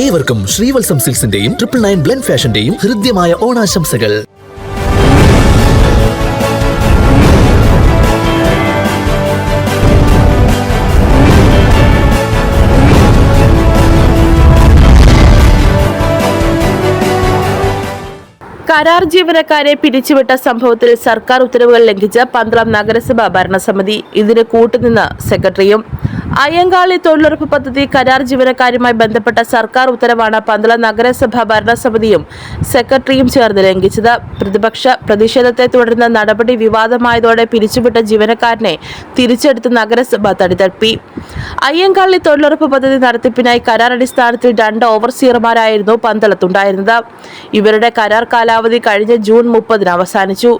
ഏവർക്കും ശ്രീവത്സം സിൽസിന്റെയും triple nine blend ഫാഷന്റെയും ഹൃദ്യമായ ഓണാശംസകൾ. കരാർ ജീവനക്കാരെ പിരിച്ചുവിട്ട സംഭവത്തിൽ സർക്കാർ ഉത്തരവുകൾ ലംഘിച്ച പന്തളം നഗരസഭ ഭരണസമിതി ഇതിന് കൂട്ടുനിന്ന സെക്രട്ടറിയും അയ്യങ്കാളി തൊഴിലുറപ്പ് പദ്ധതി കരാർ ജീവനക്കാരുമായി ബന്ധപ്പെട്ട സർക്കാർ ഉത്തരവാണ് പന്തള നഗരസഭ ഭരണസമിതിയും സെക്രട്ടറിയും ചേർന്ന് ലംഘിച്ചത്. പ്രതിപക്ഷ പ്രതിഷേധത്തെ തുടർന്ന് നടപടി വിവാദമായതോടെ പിരിച്ചുവിട്ട ജീവനക്കാരനെ തിരിച്ചെടുത്ത് നഗരസഭ തടിതപ്പി അയ്യങ്കാളി തൊഴിലുറപ്പ് പദ്ധതി നടത്തിപ്പിനായി കരാർ അടിസ്ഥാനത്തിൽ രണ്ട് ഓവർസിയർമാരായിരുന്നു പന്തളത്തുണ്ടായിരുന്നത്. ഇവരുടെ കരാർ കാലാവധി കഴിഞ്ഞ ജൂൺ മുപ്പതിന് അവസാനിച്ചു.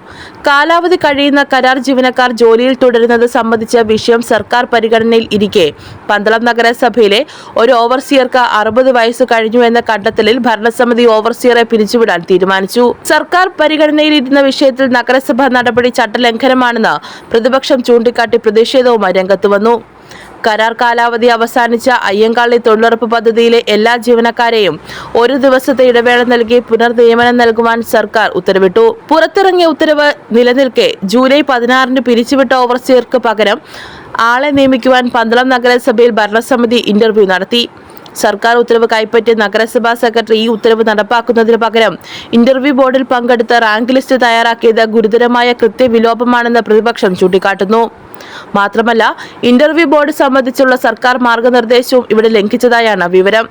കാലാവധി കഴിയുന്ന കരാർ ജീവനക്കാർ ജോലിയിൽ തുടരുന്നത് സംബന്ധിച്ച വിഷയം സർക്കാർ പരിഗണനയിൽ ഇരിക്കെ പന്തളം നഗരസഭയിലെ ഒരു ഓവർസിയർക്ക് അറുപത് വയസ്സ് കഴിഞ്ഞു എന്ന കണ്ടെത്തലിൽ ഭരണസമിതി ഓവർസിയറെ പിരിച്ചുവിടാൻ തീരുമാനിച്ചു. സർക്കാർ പരിഗണനയിലിരുന്ന വിഷയത്തിൽ നഗരസഭ നടപടി ചട്ടലംഘനമാണെന്ന് പ്രതിപക്ഷം ചൂണ്ടിക്കാട്ടി പ്രതിഷേധവുമായി രംഗത്ത് വന്നു. കരാർ കാലാവധി അവസാനിച്ച അയ്യങ്കാളി തൊഴിലുറപ്പ് പദ്ധതിയിലെ എല്ലാ ജീവനക്കാരെയും ഒരു ദിവസത്തെ ഇടവേള നൽകി പുനർനിയമനം നൽകുവാൻ സർക്കാർ ഉത്തരവിട്ടു. പുറത്തിറങ്ങിയ ഉത്തരവ് നിലനിൽക്കെ ജൂലൈ പതിനാറിന് പിരിച്ചുവിട്ട ഓവർസിയർക്ക് പകരം ആളെ നിയമിക്കുവാൻ പന്തളം നഗരസഭയിൽ ഭരണസമിതി ഇന്റർവ്യൂ നടത്തി. സർക്കാർ ഉത്തരവ് കൈപ്പറ്റി നഗരസഭാ സെക്രട്ടറി ഈ ഉത്തരവ് നടപ്പാക്കുന്നതിന് പകരം ഇന്റർവ്യൂ ബോർഡിൽ പങ്കെടുത്ത റാങ്ക് ലിസ്റ്റ് തയ്യാറാക്കിയത് ഗുരുതരമായ കൃത്യവിലോപമാണെന്ന് പ്രതിപക്ഷം ചൂണ്ടിക്കാട്ടുന്നു. മാത്രമല്ല ഇന്റർവ്യൂ ബോർഡ് സംബന്ധിച്ചുള്ള സർക്കാർ മാർഗനിർദ്ദേശവും ഇവിടെ ലംഘിച്ചതായാണ് വിവരം.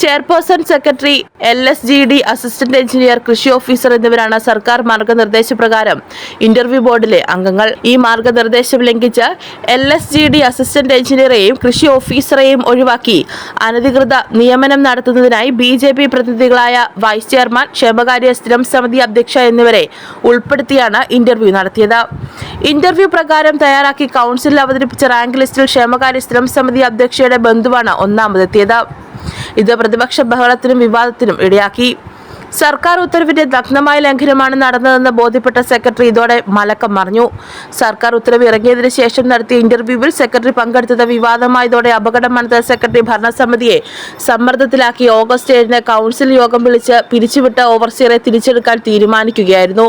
Chairperson secretary L S G D assistant engineer കൃഷി ഓഫീസർ എന്നിവരാണ് സർക്കാർ മാർഗനിർദ്ദേശപ്രകാരം ഇന്റർവ്യൂ ബോർഡിലെ അംഗങ്ങൾ. ഈ മാർഗനിർദ്ദേശം ലംഘിച്ച് L S G D assistant എഞ്ചിനീയറെയും കൃഷി ഓഫീസറെയും ഒഴിവാക്കി അനധികൃത നിയമനം നടത്തുന്നതിനായി ബി ജെ പി പ്രതിനിധികളായ വൈസ് ചെയർമാൻ ക്ഷേമകാര്യ സ്ഥിരം സമിതി അധ്യക്ഷ എന്നിവരെ ഉൾപ്പെടുത്തിയാണ് ഇന്റർവ്യൂ നടത്തിയത്. ഇന്റർവ്യൂ പ്രകാരം തയ്യാറാക്കി കൗൺസിലിൽ അവതരിപ്പിച്ച റാങ്ക് ലിസ്റ്റിൽ ക്ഷേമകാര്യ സ്ഥിരം സമിതി അധ്യക്ഷയുടെ ബന്ധുവാണ് ഒന്നാമതെത്തിയത്. ഇത് പ്രതിപക്ഷ ബഹളത്തിനും വിവാദത്തിനും ഇടയാക്കി. സർക്കാർ ഉത്തരവിന്റെ നഗ്നമായ ലംഘനമാണ് നടന്നതെന്ന് ബോധ്യപ്പെട്ട സെക്രട്ടറി ഇതോടെ മലക്കം മറിഞ്ഞു. സർക്കാർ ഉത്തരവ് ഇറങ്ങിയതിനു ശേഷം നടത്തിയ ഇന്റർവ്യൂവിൽ സെക്രട്ടറി പങ്കെടുത്തത് വിവാദമായതോടെ അപകടം മണത്ത സെക്രട്ടറി ഭരണസമിതിയെ സമ്മർദ്ദത്തിലാക്കി. ഓഗസ്റ്റ് ഏഴിന് കൗൺസിൽ യോഗം വിളിച്ച് പിരിച്ചുവിട്ട ഓവർസിയറെ തിരിച്ചെടുക്കാൻ തീരുമാനിക്കുകയായിരുന്നു.